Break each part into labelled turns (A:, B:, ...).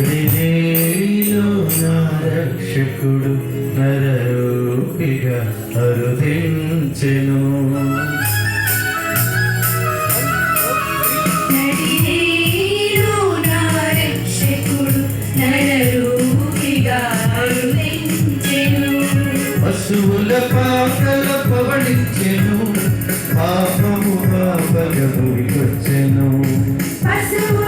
A: హృదయలో నా రక్షకుడు నరూపిగా అరుదించెను.
B: పశువుల పాకల పవడించెను పాపము పాపగ భూమికొచ్చెను పశువు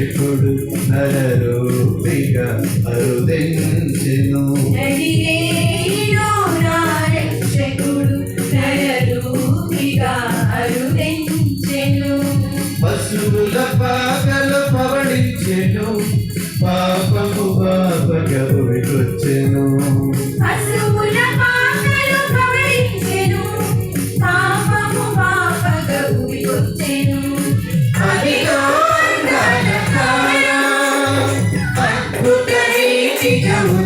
B: ఇప్పుడు ధర రూపిగా అరుదించెను freedom.